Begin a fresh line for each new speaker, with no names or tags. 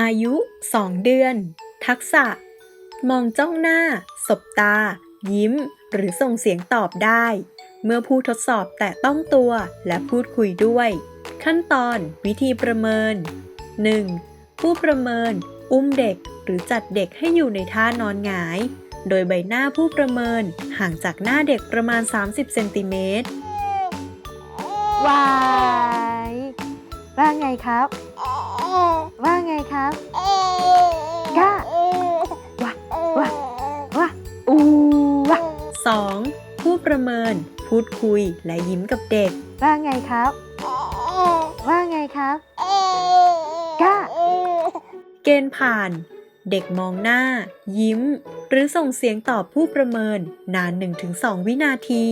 อายุ 2 เดือน ทักษะ มองจ้องหน้า สบตา ยิ้ม หรือส่งเสียงตอบได้ เมื่อผู้ทดสอบแตะต้องตัวและพูดคุยด้วย ขั้นตอนวิธีประเมิน 1. ผู้ประเมิน อุ้มเด็กหรือจัดเด็กให้อยู่ในท่านอนหงาย โดยใบหน้าผู้ประเมินห่างจากหน้าเด็กประมาณ 30 เซนติเมตร
วายว่าไงครับ ว่าไง
2. ผู้ประเมิน พูดคุยและยิ้มกับเด็ก
ว่าไงครับ ว่าไงครับกล้า
เกณฑ์ผ่าน เด็กมองหน้า ยิ้ม หรือส่งเสียงตอบผู้ประเมิน นาน 1-2 วินาที